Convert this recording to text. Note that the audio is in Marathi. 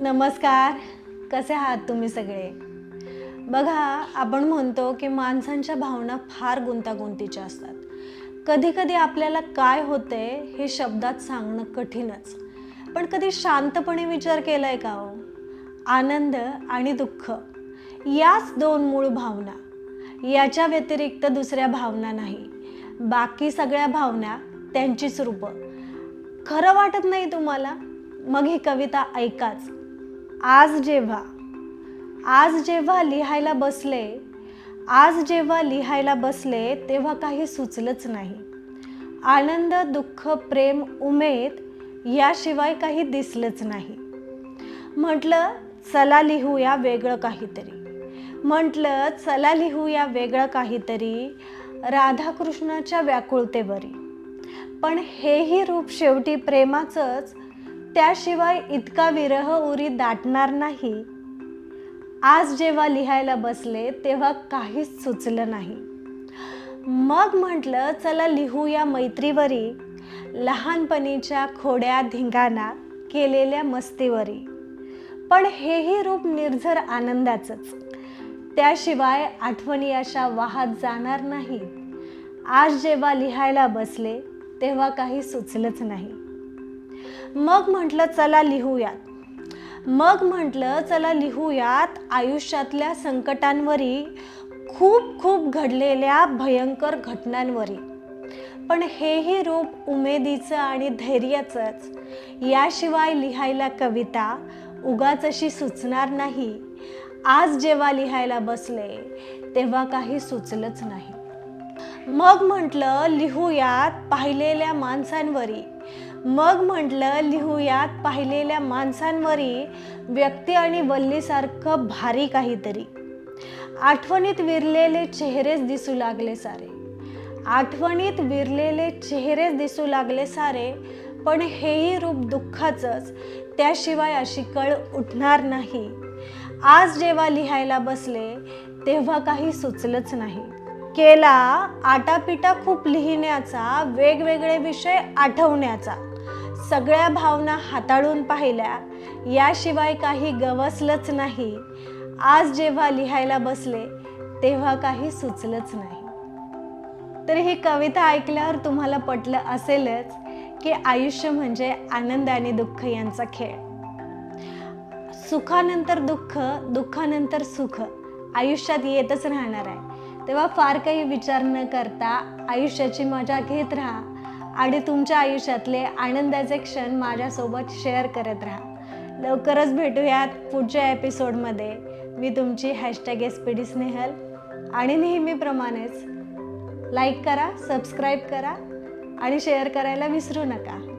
नमस्कार. कसे आहात तुम्ही सगळे? बघा आपण म्हणतो की माणसांच्या भावना फार गुंतागुंतीच्या असतात. कधी कधी आपल्याला काय होते हे शब्दात सांगणं कठीणच. पण कधी शांतपणे विचार केलाय का हो? आनंद आणि दुःख याच दोन मूळ भावना. याच्या व्यतिरिक्त दुसऱ्या भावना नाही. बाकी सगळ्या भावना त्यांचीच रूपं. खरं वाटत नाही तुम्हाला? मग ही कविता ऐकाच. आज जेव्हा आज जेव्हा लिहायला बसले आज जेव्हा लिहायला बसले तेव्हा काही सुचलंच नाही. आनंद दुःख प्रेम उमेद याशिवाय काही दिसलंच नाही. म्हटलं चला लिहूया वेगळं काहीतरी. म्हटलं चला लिहूया वेगळं काहीतरी राधाकृष्णाच्या व्याकुळतेवरी. पण हेही रूप शेवटी प्रेमाचंच त्याशिवाय इतका विरह उरी दाटणार नाही. आज जेव्हा लिहायला बसले तेव्हा काहीच सुचलं नाही. मग म्हटलं चला लिहूया मैत्रीवरी लहानपणीच्या खोड्या धिंगाणा केलेल्या मस्तीवरी. पण हेही रूप निर्झर आनंदाचंच. त्याशिवाय आठवणी अशा वाहत जाणार नाही आज जेव्हा लिहायला बसले तेव्हा काही सुचलंच नाही. मग म्हटलं चला लिहूयात. मग म्हटलं चला लिहूयात. आयुष्यातल्या संकटांवरी खूप खूप घडलेल्या भयंकर घटनांवरी. पण हेही रूप उमेदीचं आणि धैर्याचंच. याशिवाय लिहायला कविता उगाच अशी सुचणार नाही. आज जेव्हा लिहायला बसले तेव्हा काही सुचलंच नाही. मग म्हटलं लिहूयात. पाहिलेल्या माणसांवरी मग म्हटलं लिहूयात पाहिलेल्या माणसांवरी व्यक्ती आणि वल्लीसारखं भारी काहीतरी. आठवणीत विरलेले चेहरेच दिसू लागले सारे. आठवणीत विरलेले चेहरेच दिसू लागले सारे पण हेही रूप दुःखाचंच. त्याशिवाय अशी कळ उठणार नाही. आज जेव्हा लिहायला बसले तेव्हा काही सुचलंच नाही. केला आटापिटा खूप लिहिण्याचा वेगवेगळे विषय आठवण्याचा. सगळ्या भावना हाताळून पाहिल्या. याशिवाय काही गवसलंच नाही. आज जेव्हा लिहायला बसले तेव्हा काही सुचलंच नाही. तर ही कविता ऐकल्यावर तुम्हाला पटलं असेलच की आयुष्य म्हणजे आनंद आणि दुःख यांचा खेळ. सुखानंतर दुःख दुःखानंतर सुख आयुष्यात येतच राहणार आहे. तेव्हा फार काही विचार न करता आयुष्याची मजा घेत राहा. आणि तुमच्या आयुष्यातले आनंदाचे क्षण माझ्यासोबत शेअर करत राहा. लवकरच भेटूयात पुढच्या एपिसोडमध्ये मी तुमची hashtag S P D Snehal आणि नेहमीप्रमाणेच लाईक करा सबस्क्राईब करा आणि शेअर करायला विसरू नका.